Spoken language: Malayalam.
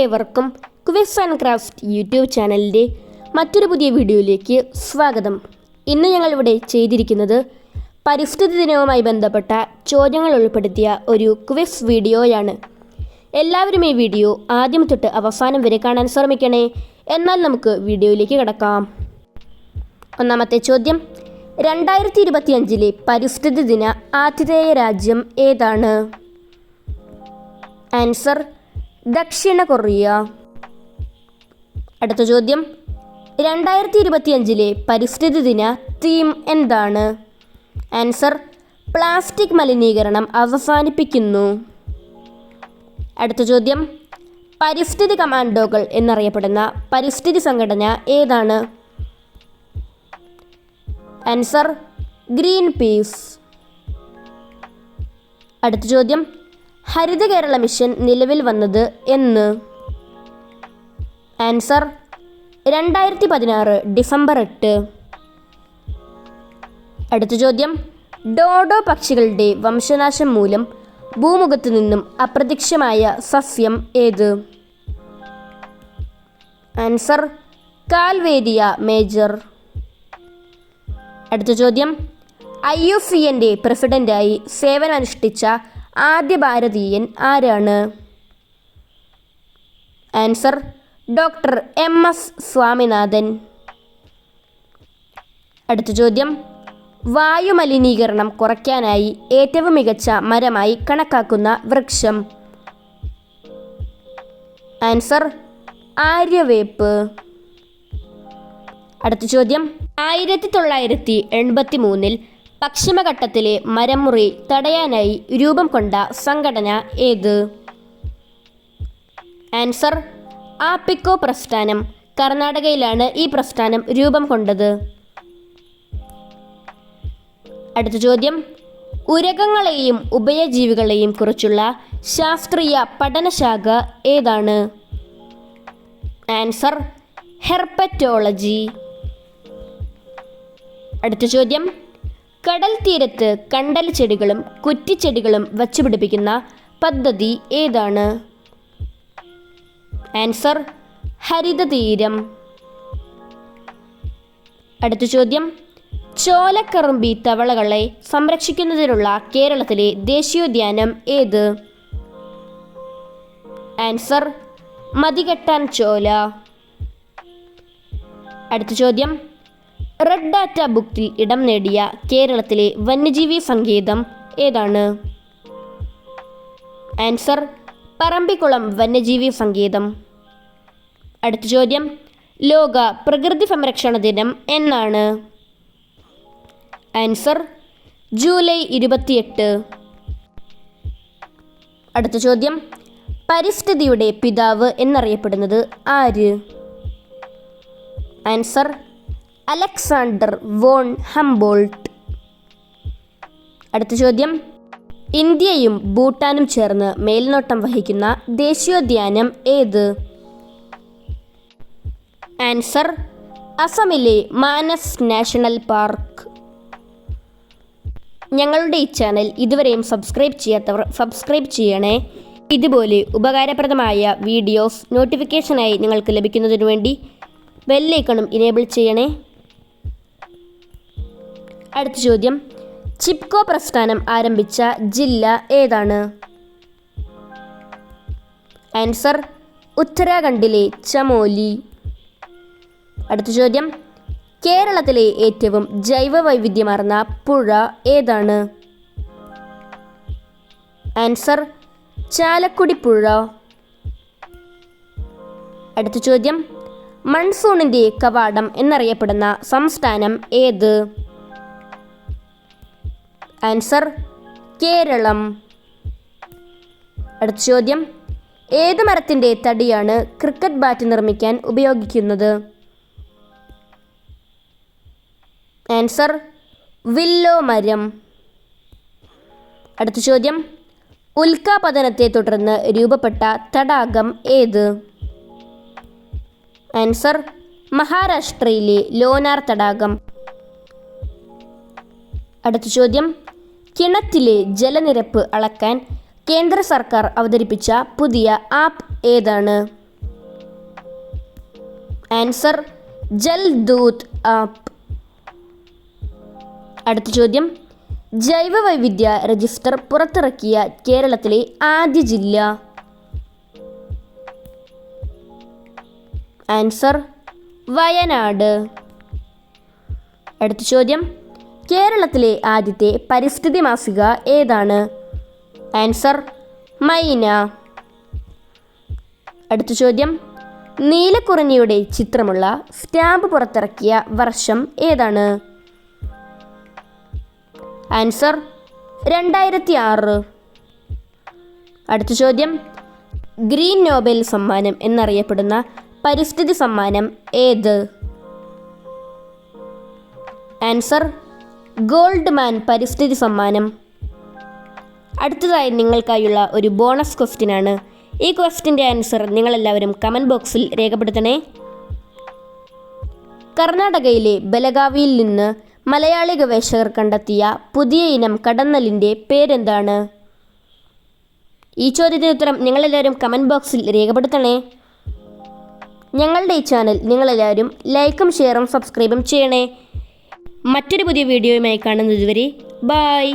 ഏവർക്കും ക്വിസ് ആൻഡ് ക്രാഫ്റ്റ് യൂട്യൂബ് ചാനലിന്റെ മറ്റൊരു പുതിയ വീഡിയോയിലേക്ക് സ്വാഗതം. ഇന്ന് ഞങ്ങളിവിടെ ചെയ്തിരിക്കുന്നത് പരിസ്ഥിതി ദിനവുമായി ബന്ധപ്പെട്ട ചോദ്യങ്ങൾ ഉൾപ്പെടുത്തിയ ഒരു ക്വിസ് വീഡിയോയാണ്. എല്ലാവരും ഈ വീഡിയോ ആദ്യം തൊട്ട് അവസാനം വരെ കാണാൻ ശ്രമിക്കണേ. എന്നാൽ നമുക്ക് വീഡിയോയിലേക്ക് കിടക്കാം. ഒന്നാമത്തെ ചോദ്യം. രണ്ടായിരത്തി ഇരുപത്തിയഞ്ചിലെ പരിസ്ഥിതി ദിന ആതിഥേയ രാജ്യം ഏതാണ്? ആൻസർ ദക്ഷിണ കൊറിയ. അടുത്ത ചോദ്യം. രണ്ടായിരത്തി ഇരുപത്തിയഞ്ചിലെ പരിസ്ഥിതി ദിന തീം എന്താണ്? ആൻസർ പ്ലാസ്റ്റിക് മലിനീകരണം അവസാനിപ്പിക്കുന്നു. അടുത്ത ചോദ്യം. പരിസ്ഥിതി കമാൻഡോകൾ എന്നറിയപ്പെടുന്ന പരിസ്ഥിതി സംഘടന ഏതാണ്? ആൻസർ ഗ്രീൻ പീസ് അടുത്ത ചോദ്യം. ഹരിത കേരള മിഷൻ നിലവിൽ വന്നത് എന്ന്. ആൻസർ രണ്ടായിരത്തി പതിനാറ് ഡിസംബർ എട്ട്. അടുത്ത ചോദ്യം ഡോഡോ പക്ഷികളുടെ വംശനാശം മൂലം ഭൂമുഖത്തു നിന്നും അപ്രത്യക്ഷമായ സസ്യം ഏത്? Answer Calvaria major. അടുത്ത ചോദ്യം ഐ യു സി എന്റെ പ്രസിഡന്റായി സേവനമനുഷ്ഠിച്ച ആദ്യ ഭാരതീയൻ ആരാണ്? Answer doctor M S Swaminathan. അടുത്ത ചോദ്യം വായുമലിനീകരണം കുറയ്ക്കാനായി ഏറ്റവും മികച്ച മരമായി കണക്കാക്കുന്ന വൃക്ഷം. ആൻസർ ആര്യവേപ്പ്. അടുത്ത ചോദ്യം ആയിരത്തി തൊള്ളായിരത്തി എൺപത്തി മൂന്നിൽ പശ്ചിമഘട്ടത്തിലെ മരമുറി തടയാനായി രൂപം കൊണ്ട സംഘടന ഏത്? ആൻസർ ആപ്പിക്കോ പ്രസ്ഥാനം. കർണാടകയിലാണ് ഈ പ്രസ്ഥാനം രൂപം കൊണ്ടത്. അടുത്ത ചോദ്യം. ഉരകങ്ങളെയും ഉഭയജീവികളെയും കുറിച്ചുള്ള ശാസ്ത്രീയ പഠനശാഖ ഏതാണ്? Answer herpetology. അടുത്ത ചോദ്യം. കടൽ തീരത്ത് കണ്ടൽ ചെടികളും കുറ്റിച്ചെടികളും വച്ചുപിടിപ്പിക്കുന്ന പദ്ധതി ഏതാണ്? ആൻസർ ഹരിത തീരം അടുത്ത ചോദ്യം ചോലക്കറുമ്പി തവളകളെ സംരക്ഷിക്കുന്നതിനുള്ള കേരളത്തിലെ ദേശീയോദ്യാനം ഏത്? ആൻസർ മതികെട്ടാൻ ചോല. അടുത്ത ചോദ്യം റെഡ് ഡാറ്റ ബുക്കിൽ ഇടം നേടിയ കേരളത്തിലെ വന്യജീവി സങ്കേതം ഏതാണ്? ആൻസർ പറമ്പിക്കുളം വന്യജീവി സങ്കേതം. അടുത്ത ചോദ്യം ലോക പ്രകൃതി സംരക്ഷണ ദിനം എന്നാണ്? ആൻസർ ജൂലൈ ഇരുപത്തിയെട്ട്. അടുത്ത ചോദ്യം പരിസ്ഥിതിയുടെ പിതാവ് എന്നറിയപ്പെടുന്നത് ആര്? Answer Alexander von Humboldt. അടുത്ത ചോദ്യം. ഇന്ത്യയും ഭൂട്ടാനും ചേർന്ന് മേൽനോട്ടം വഹിക്കുന്ന ദേശീയോദ്യാനം ഏത്? ആൻസർ അസമിലെ മാനസ് നാഷണൽ പാർക്ക്. ഞങ്ങളുടെ ഈ ചാനൽ ഇതുവരെയും സബ്സ്ക്രൈബ് ചെയ്യാത്തവർ സബ്സ്ക്രൈബ് ചെയ്യണേ. ഇതുപോലെ ഉപകാരപ്രദമായ വീഡിയോസ് നോട്ടിഫിക്കേഷനായി നിങ്ങൾക്ക് ലഭിക്കുന്നതിനു വേണ്ടി ബെല്ലൈക്കണും ഇനേബിൾ ചെയ്യണേ. അടുത്ത ചോദ്യം. ചിപ്കോ പ്രസ്ഥാനം ആരംഭിച്ച ജില്ല ഏതാണ്? ആൻസർ ഉത്തരാഖണ്ഡിലെ ചമോലി. അടുത്ത ചോദ്യം. കേരളത്തിലെ ഏറ്റവും ജൈവ വൈവിധ്യമാർന്ന പുഴ ഏതാണ്? ആൻസർ ചാലക്കുടി പുഴ അടുത്ത ചോദ്യം. മൺസൂണിന്റെ കവാടം എന്നറിയപ്പെടുന്ന സംസ്ഥാനം ഏത്? ആൻസർ കേരളം. അടുത്ത ചോദ്യം. ഏത് മരത്തിന്റെ തടിയാണ് ക്രിക്കറ്റ് ബാറ്റ് നിർമ്മിക്കാൻ ഉപയോഗിക്കുന്നത്? ആൻസർ വില്ലോ മരം. അടുത്ത ചോദ്യം. ഉൽക്കാപതനത്തെ തുടർന്ന് രൂപപ്പെട്ട തടാകം ഏത്? ആൻസർ മഹാരാഷ്ട്രയിലെ ലോനാർ തടാകം. അടുത്ത ചോദ്യം. കിണറ്റിലെ ജലനിരപ്പ് അളക്കാൻ കേന്ദ്ര സർക്കാർ അവതരിപ്പിച്ച പുതിയ ആപ്പ് ഏതാണ്? Answer Jaldoot app. അടുത്ത ചോദ്യം. ജൈവ വൈവിധ്യ രജിസ്റ്റർ പുറത്തിറക്കിയ കേരളത്തിലെ ആദ്യ ജില്ല. ആൻസർ വയനാട്. അടുത്ത ചോദ്യം. കേരളത്തിലെ ആദ്യത്തെ പരിസ്ഥിതി മാസിക ഏതാണ്? ആൻസർ മൈന. അടുത്ത ചോദ്യം. നീലക്കുറിഞ്ഞിയുടെ ചിത്രമുള്ള സ്റ്റാമ്പ് പുറത്തിറക്കിയ വർഷം ഏതാണ്? ആൻസർ രണ്ടായിരത്തി ആറ് അടുത്ത ചോദ്യം. ഗ്രീൻ നോബൽ സമ്മാനം എന്നറിയപ്പെടുന്ന പരിസ്ഥിതി സമ്മാനം ഏത്? ആൻസർ ഗോൾഡ് മാൻ പരിസ്ഥിതി സമ്മാനം. അടുത്തതായി നിങ്ങൾക്കായുള്ള ഒരു ബോണസ് ക്വസ്റ്റ്യൻ ആണ്. ഈ ക്വസ്റ്റിന്റെ ആൻസർ നിങ്ങളെല്ലാവരും കമന്റ് ബോക്സിൽ രേഖപ്പെടുത്തണേ. കർണാടകയിലെ ബലഗാവിയിൽ നിന്ന് മലയാളി ഗവേഷകർ കണ്ടെത്തിയ പുതിയ ഇനം കടന്നലിന്റെ പേരെന്താണ്? ഈ ചോദ്യത്തിന് ഉത്തരം നിങ്ങളെല്ലാവരും കമന്റ് ബോക്സിൽ രേഖപ്പെടുത്തണേ. ഞങ്ങളുടെ ഈ ചാനൽ നിങ്ങളെല്ലാവരും ലൈക്കും ഷെയറും സബ്സ്ക്രൈബും ചെയ്യണേ. മറ്റൊരു പുതിയ വീഡിയോയുമായി കാണുന്നതുവരെ ബായ്